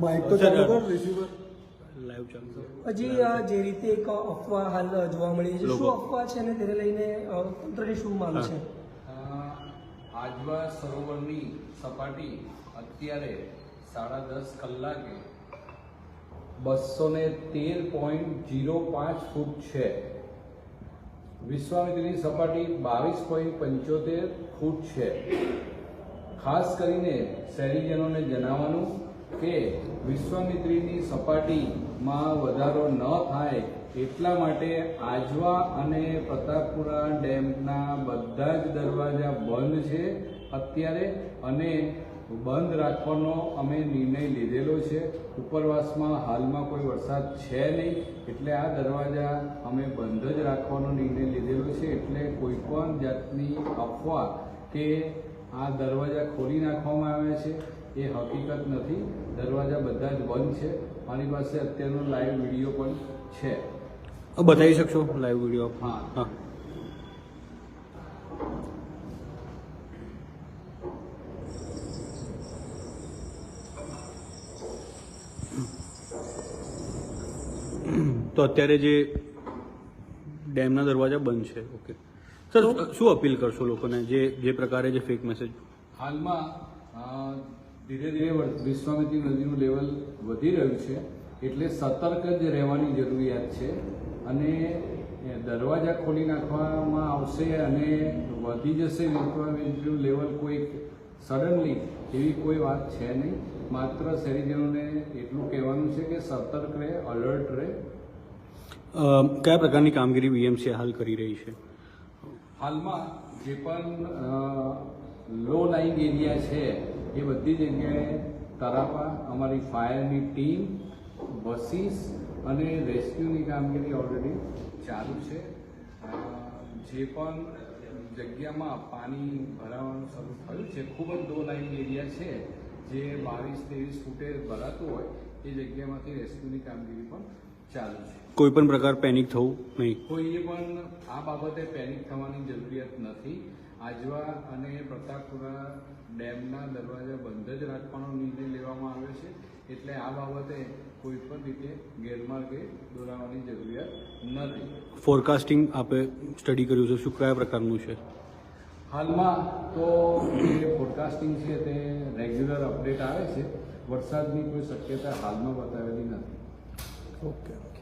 Mike તો ચાલુ કર રિસીવર લાઈવ ચાલુ હજી આ જે રીતે એક અફવા હાલ જોવા મળી છે શું અફવા છે અને તેને લઈને તંત્રની શું માંગ છે? આજવા સરોવરની સપાટી અત્યારે સાડા દસ કલાકે બસો ને તેર પોઈન્ટ જીરો પાંચ ફૂટ છે. વિશ્વામિત્રીની સપાટી બાવીસ પોઈન્ટ પંચોતેર ફૂટ છે. ખાસ કરીને શહેરીજનોને જણાવવાનું કે વિશ્વામિત્રીની સપાટીમાં વધારો ન થાય એટલા માટે આજવા અને પ્રતાપપુરા ડેમના બધા જ દરવાજા બંધ છે. અત્યારે અને બંધ રાખવાનો અમે નિર્ણય લીધેલો છે. ઉપરવાસમાં હાલમાં કોઈ વરસાદ છે નહીં, એટલે આ દરવાજા અમે બંધ જ રાખવાનો નિર્ણય લીધેલો છે. એટલે કોઈ પણ જાતની અફવા કે આ દરવાજા ખોલી નાખવામાં આવ્યા છે. એ હકીકત નથી. દરવાજા બધા જ બંધ છે. મારી પાસે અત્યારનો લાઈવ વીડિયો પણ છે. બતાવી શકશો? લાઈવ વીડિયો હા. હા. તો અત્યારે જે ડેમના દરવાજા બંધ છે. ઓકે સર શું અપીલ કરશો લોકોને? જે જે પ્રકારે જે ફેક મેસેજ હાલમાં ધીરે ધીરે વિશ્વામિત્રી નદીનું લેવલ વધી રહ્યું છે એટલે સતર્ક જ રહેવાની જરૂરિયાત છે અને દરવાજા ખોલી નાખવામાં આવશે અને વધી જશે વિશ્વામિત્રીનું લેવલ કોઈ સડનલી એવી કોઈ વાત છે નહીં. માત્ર શહેરીજનોને એટલું કહેવાનું છે કે સતર્ક રહે અલર્ટ રહે. કયા પ્રકારની કામગીરી બીએમસી હાલ કરી રહી છે? હાલમાં જે પણ લો લાઇંગ એરિયા છે, એ બધી જગ્યાએ તરાપા અમારી ફાયરની ટીમ બસીસ અને રેસ્ક્યુની કામગીરી ઓલરેડી ચાલુ છે. જે પણ જગ્યામાં પાણી ભરાવાનું શરૂ થયું છે, ખૂબ જ લો લાઇંગ એરિયા છે, જે બાવીસ, ત્રેવીસ ફૂટે ભરાતું હોય, એ જગ્યામાંથી રેસ્ક્યુની કામગીરી પણ ચાલુ છે. કોઈ પણ પ્રકાર પેનિક થવું નહીં. કોઈએ પણ આ બાબતે પેનિક થવાની જરૂરિયાત નથી. આજવા અને પ્રતાપપુરા ડેમના દરવાજા બંધ જ રાખવાનો નિર્ણય લેવામાં આવ્યો છે. એટલે આ બાબતે કોઈ પણ રીતે ગેરમાર્ગે દોરાવાની જરૂરિયાત નથી. ફોરકાસ્ટિંગ આપે સ્ટડી કર્યું છે. શું કયા પ્રકારનું છે? હાલમાં તો જે ફોરકાસ્ટિંગ છે તે રેગ્યુલર અપડેટ આવે છે. વરસાદની કોઈ શક્યતા હાલમાં બતાવેલી નથી. OK。